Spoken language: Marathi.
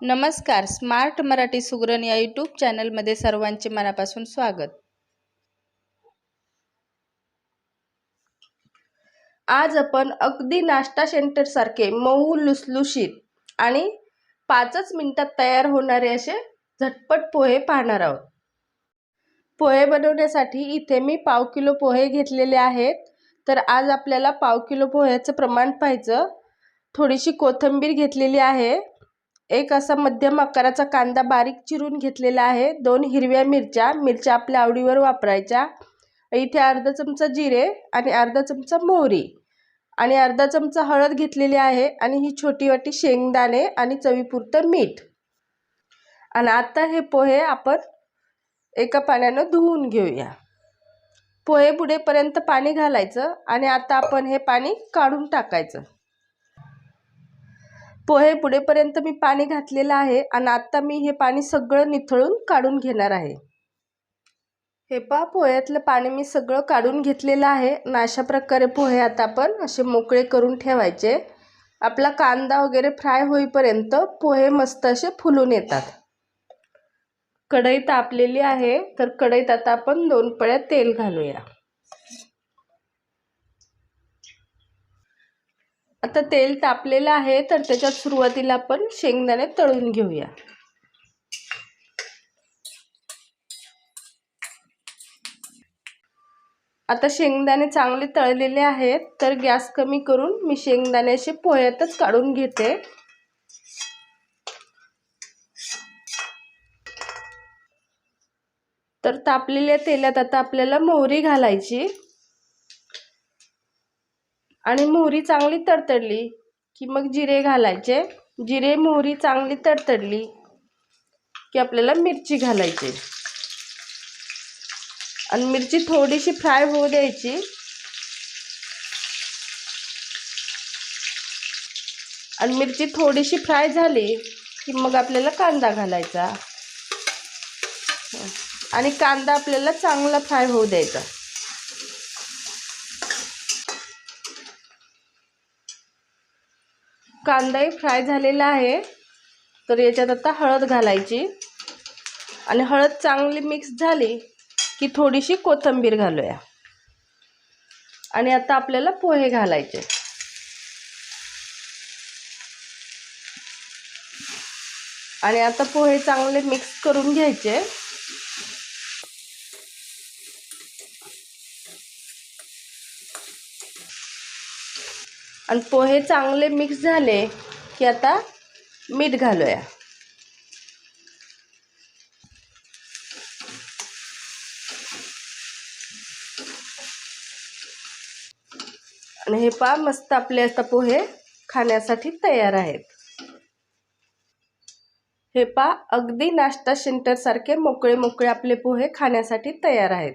नमस्कार स्मार्ट मराठी सुगरण या यूट्यूब चॅनलमध्ये सर्वांचे मनापासून स्वागत. आज आपण अगदी नाश्ता सेंटरसारखे मऊ लुसलुशीत आणि पाचच मिनिटात तयार होणारे असे झटपट पोहे पाहणार आहोत. पोहे बनवण्यासाठी इथे मी पाव किलो पोहे घेतलेले आहेत. तर आज आपल्याला पाव किलो पोह्याचं प्रमाण पाहिजे थोडीशी कोथिंबीर घेतलेली आहे. एक असा मध्यम आकाराचा कांदा बारीक चिरून घेतलेला आहे. दोन हिरव्या मिरच्या मिरच्या आपल्या आवडीवर वापरायच्या. इथे अर्धा चमचा जिरे आणि अर्धा चमचा मोहरी आणि अर्धा चमचा हळद घेतलेली आहे आणि ही छोटी वाटी शेंगदाणे आणि चवीपुरतं मीठ. आणि आता हे पोहे आपण एका पाण्यानं धुवून घेऊया. पोहे बुडेपर्यंत पाणी घालायचं आणि आता आपण हे पाणी काढून टाकायचं. पोहे पुढेपर्यंत मी पाणी घातलेलं आहे आणि आत्ता मी हे पाणी सगळं निथळून काढून घेणार आहे. हे पा पोह्यातलं पाणी मी सगळं काढून घेतलेलं आहे आणि अशा प्रकारे पोहे आता आपण असे मोकळे करून ठेवायचे. आपला कांदा वगैरे फ्राय होईपर्यंत पोहे मस्त असे फुलून येतात. कढई तापलेली आहे तर कढईत आता आपण दोन पळ्या तेल घालूया. आता तेल तापलेलं आहे तर त्याच्यात सुरुवातीला आपण शेंगदाणे तळून घेऊया. आता शेंगदाणे चांगले तळलेले आहेत तर गॅस कमी करून मी शेंगदाणे असे पोह्यातच काढून घेते. तर तापलेल्या तेलात आता आपल्याला मोहरी घालायची. आणि मोहरी चांगली तडतडली की मग जिरे घालायचे. जिरे मोहरी चांगली तडतडली की आपल्याला मिरची घालायची. आणि मिरची थोडीशी फ्राय होऊ द्यायची. आणि मिरची थोडीशी फ्राय झाली की मग आपल्याला कांदा घालायचा. आणि कांदा आपल्याला चांगला फ्राय होऊ द्यायचा. कांदाही फ्राय झालेला आहे. तर याच्यात आता हळद घालायची. आणि हळद चांगली मिक्स झाली की थोडीशी कोथिंबीर घालूया. आणि आता आपल्याला पोहे घालायचे. आणि आता पोहे चांगले मिक्स करून घ्यायचे. आणि पोहे चांगले मिक्स झाले की आता मीठ घालूया. आणि हे पा मस्त आपले आता पोहे खाण्यासाठी तयार आहेत. हे पा अगदी नाश्ता सेंटरसारखे मोकळे मोकळे आपले पोहे खाण्यासाठी तयार आहेत.